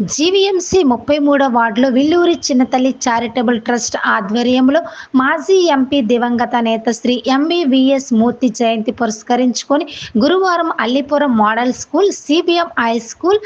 GVMC ముప్పై మూడో వార్డులో విల్లూరి చిన్నతల్లి చారిటబుల్ ట్రస్ట్ ఆధ్వర్యంలో మాజీ ఎంపీ దివంగత నేత శ్రీ ఎంబీవీఎస్ మూర్తి జయంతి పురస్కరించుకొని గురువారం Allipuram model school CBM high school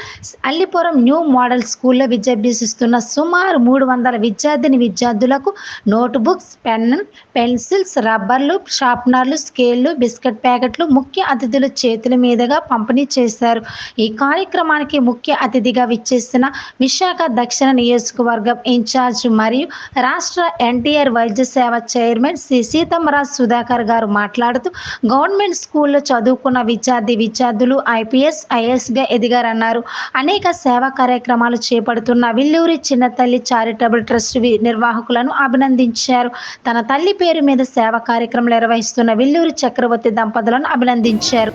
Allipuram new model స్కూల్లో విద్యాభ్యసిస్తున్న సుమారు మూడు వందల విద్యార్థిని విద్యార్థులకు నోట్బుక్స్ పెన్ పెన్సిల్స్ రబ్బర్లు షార్ప్నర్లు స్కేళ్ళు బిస్కెట్ ప్యాకెట్లు ముఖ్య అతిథుల చేతుల మీదుగా పంపిణీ చేశారు. ఈ కార్యక్రమానికి ముఖ్య అతిథిగా విచ్చేసిన విశాఖ దక్షిణ నియోజకవర్గం ఇన్ఛార్జ్ మరియు రాష్ట్ర ఎన్టీఆర్ వైద్య సేవ చైర్మన్ శ్రీ సీతమ్మరాజ్ సుధాకర్ గారు మాట్లాడుతూ గవర్నమెంట్ స్కూల్లో చదువుకున్న విద్యార్థి విద్యార్థులు ఐపీఎస్ ఐఎస్గా ఎదిగారన్నారు. అనేక సేవా కార్యక్రమాలు చేపడుతున్న విల్లూరి చిన్నతల్లి చారిటబుల్ ట్రస్ట్ నిర్వాహకులను అభినందించారు. తన తల్లి పేరు మీద సేవా కార్యక్రమం నిర్వహిస్తున్న విల్లూరి చక్రవర్తి దంపతులను అభినందించారు.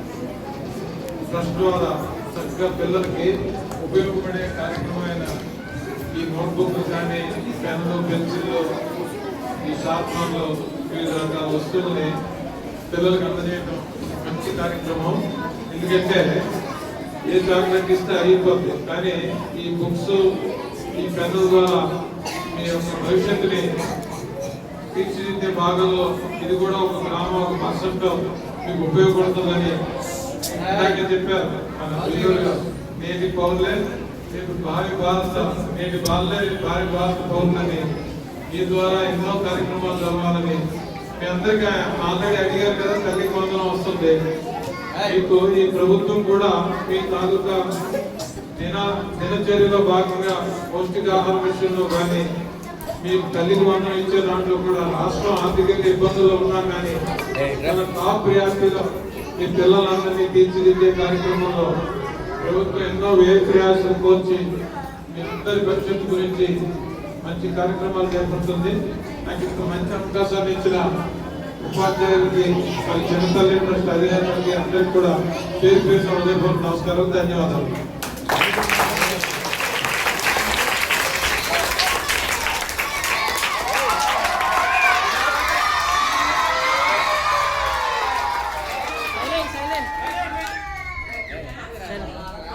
ఉపయోగపడే కార్యక్రమమైన ఈ నోట్బుక్ కానీ పెన్ను పెన్సిళ్ళు ఈ షార్ప్నర్లు వివిధ రకాల వస్తువుల్ని పిల్లలకు అందజేయడం మంచి కార్యక్రమం. ఎందుకంటే ఏ చాక్లెట్ ఇస్తే అయిపోద్ది. కానీ ఈ బుక్స్ ఈ పెన్నుల ద్వారా మీ యొక్క భవిష్యత్తుని తీర్చిదిద్దే భాగంలో ఇది కూడా ఒక గ్రామం ఒక పర్సెంట్ మీకు ఉపయోగపడుతుందని ఇందాకే చెప్పారు మన పిల్లలు నేటి పౌరులే రేపు భావి భారత నేటి బాలలే భావి భారత పౌరులని ఈ ద్వారా ఎన్నో కార్యక్రమాలు జరగాలని మీ అందరికీ ఆల్రెడీ అడిగారు కదా తల్లి వందనం వస్తుంది. మీకు ఈ ప్రభుత్వం కూడా మీ తాలూకా దిన దినచర్యలో భాగంగా పౌష్టికాహార విషయంలో కానీ మీకు తల్లికి వందనం ఇచ్చే దాంట్లో కూడా రాష్ట్రం ఆర్థికంగా ఇబ్బందులు ఉన్నా కానీ టాప్ ప్రియారిటీలో మీ పిల్లలందరినీ తీర్చిదిద్దే కార్యక్రమంలో ప్రభుత్వం ఎన్నో వేసి రాసిన కోర్చి మీ అందరి భవిష్యత్తు గురించి మంచి కార్యక్రమాలు చేపడుతుంది. నాకు ఇంత మంచి అవకాశాన్ని ఇచ్చిన ఉపాధ్యాయులకి వారి జనతల్లి అధికారులకి అందరికి కూడా పేరు పేరు హృదయపూర్వక నమస్కారం ధన్యవాదాలు.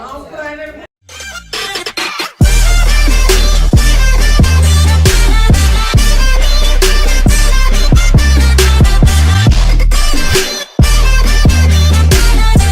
Oh, yeah.